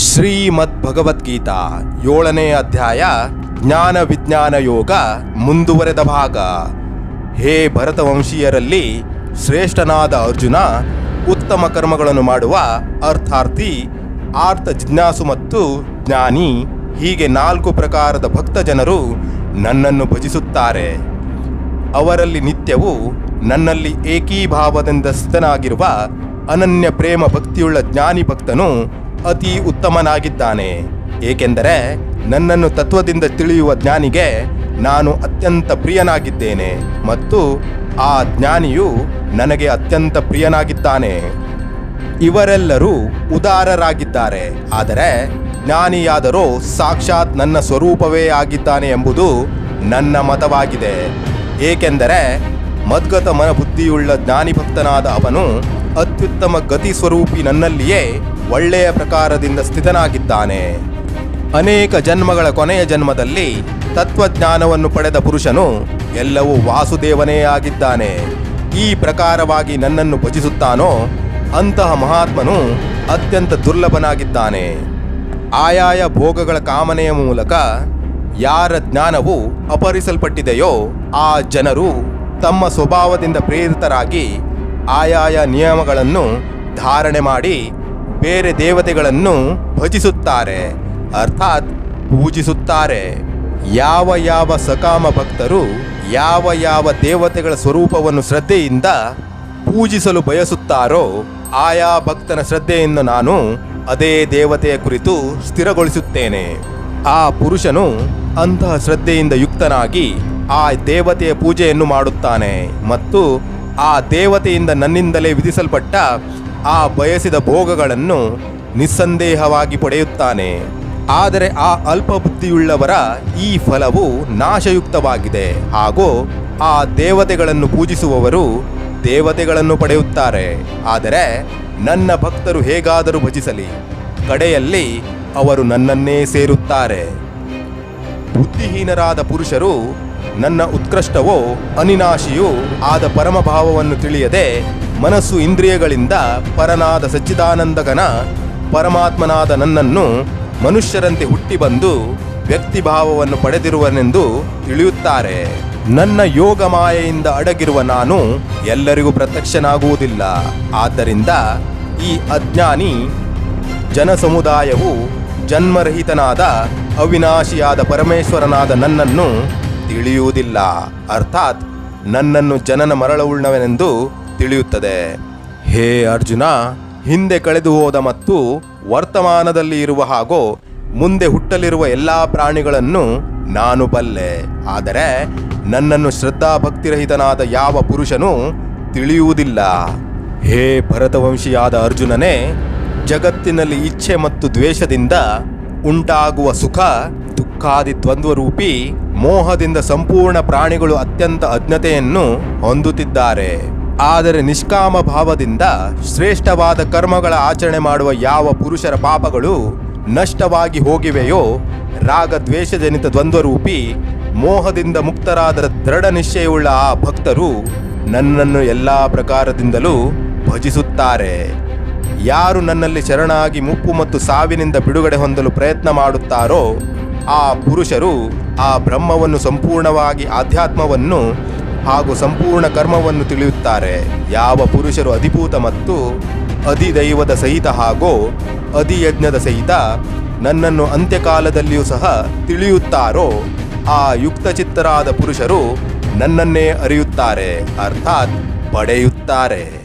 ಶ್ರೀಮದ್ ಭಗವದ್ಗೀತಾ ಏಳನೇ ಅಧ್ಯಾಯ ಜ್ಞಾನ ವಿಜ್ಞಾನ ಯೋಗ ಮುಂದುವರೆದ ಭಾಗ. ಹೇ ಭರತವಂಶೀಯರಲ್ಲಿ ಶ್ರೇಷ್ಠನಾದ ಅರ್ಜುನ ಉತ್ತಮ ಕರ್ಮಗಳನ್ನು ಮಾಡುವ ಅರ್ಥಾರ್ಥಿ, ಆರ್ಥ ಜಿಜ್ಞಾಸು ಮತ್ತು ಜ್ಞಾನಿ, ಹೀಗೆ ನಾಲ್ಕು ಪ್ರಕಾರದ ಭಕ್ತ ಜನರು ನನ್ನನ್ನು ಭಜಿಸುತ್ತಾರೆ. ಅವರಲ್ಲಿ ನಿತ್ಯವೂ ನನ್ನಲ್ಲಿ ಏಕೀಭಾವದಿಂದ ಸ್ಥಿತನಾಗಿರುವ ಅನನ್ಯ ಪ್ರೇಮ ಭಕ್ತಿಯುಳ್ಳ ಜ್ಞಾನಿ ಭಕ್ತನು ಅತಿ ಉತ್ತಮನಾಗಿದ್ದಾನೆ. ಏಕೆಂದರೆ ನನ್ನನ್ನು ತತ್ವದಿಂದ ತಿಳಿಯುವ ಜ್ಞಾನಿಗೆ ನಾನು ಅತ್ಯಂತ ಪ್ರಿಯನಾಗಿದ್ದೇನೆ ಮತ್ತು ಆ ಜ್ಞಾನಿಯು ನನಗೆ ಅತ್ಯಂತ ಪ್ರಿಯನಾಗಿದ್ದಾನೆ. ಇವರೆಲ್ಲರೂ ಉದಾರರಾಗಿದ್ದಾರೆ. ಆದರೆ ಜ್ಞಾನಿಯಾದರೂ ಸಾಕ್ಷಾತ್ ನನ್ನ ಸ್ವರೂಪವೇ ಆಗಿದ್ದಾನೆ ಎಂಬುದು ನನ್ನ ಮತವಾಗಿದೆ. ಏಕೆಂದರೆ ಮದ್ಗತ ಮನಬುದ್ಧಿಯುಳ್ಳ ಜ್ಞಾನಿ ಭಕ್ತನಾದ ಅವನು ಅತ್ಯುತ್ತಮ ಗತಿ ಸ್ವರೂಪಿ ನನ್ನಲ್ಲಿಯೇ ಒಳ್ಳೆಯ ಪ್ರಕಾರದಿಂದ ಸ್ಥಿತನಾಗಿದ್ದಾನೆ. ಅನೇಕ ಜನ್ಮಗಳ ಕೊನೆಯ ಜನ್ಮದಲ್ಲಿ ತತ್ವಜ್ಞಾನವನ್ನು ಪಡೆದ ಪುರುಷನು ಎಲ್ಲವೂ ವಾಸುದೇವನೇ ಆಗಿದ್ದಾನೆ. ಈ ಪ್ರಕಾರವಾಗಿ ನನ್ನನ್ನು ಭಜಿಸುತ್ತಾನೋ ಅಂತಹ ಮಹಾತ್ಮನು ಅತ್ಯಂತ ದುರ್ಲಭನಾಗಿದ್ದಾನೆ. ಆಯಾಯ ಭೋಗಗಳ ಕಾಮನೆಯ ಮೂಲಕ ಯಾರ ಜ್ಞಾನವು ಅಪಹರಿಸಲ್ಪಟ್ಟಿದೆಯೋ ಆ ಜನರು ತಮ್ಮ ಸ್ವಭಾವದಿಂದ ಪ್ರೇರಿತರಾಗಿ ಆಯಾಯ ನಿಯಮಗಳನ್ನು ಧಾರಣೆ ಮಾಡಿ ಬೇರೆ ದೇವತೆಗಳನ್ನು ಭಜಿಸುತ್ತಾರೆ, ಅರ್ಥಾತ್ ಪೂಜಿಸುತ್ತಾರೆ. ಯಾವ ಯಾವ ಸಕಾಮ ಭಕ್ತರು ಯಾವ ಯಾವ ದೇವತೆಗಳ ಸ್ವರೂಪವನ್ನು ಶ್ರದ್ಧೆಯಿಂದ ಪೂಜಿಸಲು ಬಯಸುತ್ತಾರೋ, ಆಯಾ ಭಕ್ತನ ಶ್ರದ್ಧೆಯನ್ನು ನಾನು ಅದೇ ದೇವತೆಯ ಕುರಿತು ಸ್ಥಿರಗೊಳಿಸುತ್ತೇನೆ. ಆ ಪುರುಷನು ಅಂತಹ ಶ್ರದ್ಧೆಯಿಂದ ಯುಕ್ತನಾಗಿ ಆ ದೇವತೆಯ ಪೂಜೆಯನ್ನು ಮಾಡುತ್ತಾನೆ ಮತ್ತು ಆ ದೇವತೆಯಿಂದ ನನ್ನಿಂದಲೇ ವಿಧಿಸಲ್ಪಟ್ಟ ಆ ಬಯಸಿದ ಭೋಗಗಳನ್ನು ನಿಸ್ಸಂದೇಹವಾಗಿ ಪಡೆಯುತ್ತಾನೆ. ಆದರೆ ಆ ಅಲ್ಪ ಬುದ್ಧಿಯುಳ್ಳವರ ಈ ಫಲವು ನಾಶಯುಕ್ತವಾಗಿದೆ. ಹಾಗೂ ಆ ದೇವತೆಗಳನ್ನು ಪೂಜಿಸುವವರು ದೇವತೆಗಳನ್ನು ಪಡೆಯುತ್ತಾರೆ. ಆದರೆ ನನ್ನ ಭಕ್ತರು ಹೇಗಾದರೂ ಭಜಿಸಲಿ. ಕಡೆಯಲ್ಲಿ ಅವರು ನನ್ನನ್ನೇ ಸೇರುತ್ತಾರೆ. ಬುದ್ಧಿಹೀನರಾದ ಪುರುಷರು ನನ್ನ ಉತ್ಕೃಷ್ಟವೋ ಅನಿನಾಶಿಯೂ ಆದ ಪರಮಭಾವವನ್ನು ತಿಳಿಯದೆ ಮನಸ್ಸು ಇಂದ್ರಿಯಗಳಿಂದ ಪರನಾದ ಸಚ್ಚಿದಾನಂದಗನ ಪರಮಾತ್ಮನಾದ ನನ್ನನ್ನು ಮನುಷ್ಯರಂತೆ ಹುಟ್ಟಿ ಬಂದು ವ್ಯಕ್ತಿಭಾವವನ್ನು ಪಡೆದಿರುವನೆಂದು ತಿಳಿಯುತ್ತಾರೆ. ನನ್ನ ಯೋಗ ಮಾಯೆಯಿಂದ ಅಡಗಿರುವ ನಾನು ಎಲ್ಲರಿಗೂ ಪ್ರತ್ಯಕ್ಷನಾಗುವುದಿಲ್ಲ. ಆದ್ದರಿಂದ ಈ ಅಜ್ಞಾನಿ ಜನಸಮುದಾಯವು ಜನ್ಮರಹಿತನಾದ ಅವಿನಾಶಿಯಾದ ಪರಮೇಶ್ವರನಾದ ನನ್ನನ್ನು ತಿಳಿಯುವುದಿಲ್ಲ. ಅರ್ಥಾತ್ ನನ್ನನ್ನು ಜನನ ಮರಳವುಳ್ಳವನೆಂದು ತಿಳಿಯುತ್ತದೆ. ಹೇ ಅರ್ಜುನ, ಹಿಂದೆ ಕಳೆದು ಹೋದ ಮತ್ತು ವರ್ತಮಾನದಲ್ಲಿ ಇರುವ ಹಾಗೂ ಮುಂದೆ ಹುಟ್ಟಲಿರುವ ಎಲ್ಲಾ ಪ್ರಾಣಿಗಳನ್ನು ನಾನು ಬಲ್ಲೆ. ಆದರೆ ನನ್ನನ್ನು ಶ್ರದ್ಧಾಭಕ್ತಿರಹಿತನಾದ ಯಾವ ಪುರುಷನೂ ತಿಳಿಯುವುದಿಲ್ಲ. ಹೇ ಭರತವಂಶಿಯಾದ ಅರ್ಜುನನೇ, ಜಗತ್ತಿನಲ್ಲಿ ಇಚ್ಛೆ ಮತ್ತು ದ್ವೇಷದಿಂದ ಉಂಟಾಗುವ ಸುಖ, ದುಃಖಾದಿ ದ್ವಂದ್ವರೂಪಿ, ಮೋಹದಿಂದ ಸಂಪೂರ್ಣ ಪ್ರಾಣಿಗಳು ಅತ್ಯಂತ ಅಜ್ಞತೆಯನ್ನು ಹೊಂದುತ್ತಿದ್ದಾರೆ. ಆದರೆ ನಿಷ್ಕಾಮ ಭಾವದಿಂದ ಶ್ರೇಷ್ಠವಾದ ಕರ್ಮಗಳ ಆಚರಣೆ ಮಾಡುವ ಯಾವ ಪುರುಷರ ಪಾಪಗಳು ನಷ್ಟವಾಗಿ ಹೋಗಿವೆಯೋ ರಾಗ ದ್ವೇಷಜನಿತ ದ್ವಂದ್ವರೂಪಿ, ಮೋಹದಿಂದ ಮುಕ್ತರಾದ ದೃಢ ನಿಶ್ಚಯವುಳ್ಳ ಆ ಭಕ್ತರು ನನ್ನನ್ನು ಎಲ್ಲ ಪ್ರಕಾರದಿಂದಲೂ ಭಜಿಸುತ್ತಾರೆ. ಯಾರು ನನ್ನಲ್ಲಿ ಶರಣಾಗಿ ಮುಪ್ಪು ಮತ್ತು ಸಾವಿನಿಂದ ಬಿಡುಗಡೆ ಹೊಂದಲು ಪ್ರಯತ್ನ ಮಾಡುತ್ತಾರೋ, ಆ ಪುರುಷರು ಆ ಬ್ರಹ್ಮವನ್ನು ಸಂಪೂರ್ಣವಾಗಿ ಆಧ್ಯಾತ್ಮವನ್ನು ಹಾಗೂ ಸಂಪೂರ್ಣ ಕರ್ಮವನ್ನು ತಿಳಿಯುತ್ತಾರೆ. ಯಾವ ಪುರುಷರು ಅಧಿಭೂತ ಮತ್ತು ಅಧಿದೈವದ ಸಹಿತ ಹಾಗೂ ಅಧಿಯಜ್ಞದ ಸಹಿತ ನನ್ನನ್ನು ಅಂತ್ಯಕಾಲದಲ್ಲಿಯೂ ಸಹ ತಿಳಿಯುತ್ತಾರೋ, ಆ ಯುಕ್ತಚಿತ್ತರಾದ ಪುರುಷರು ನನ್ನನ್ನೇ ಅರಿಯುತ್ತಾರೆ, ಅರ್ಥಾತ್ ಪಡೆಯುತ್ತಾರೆ.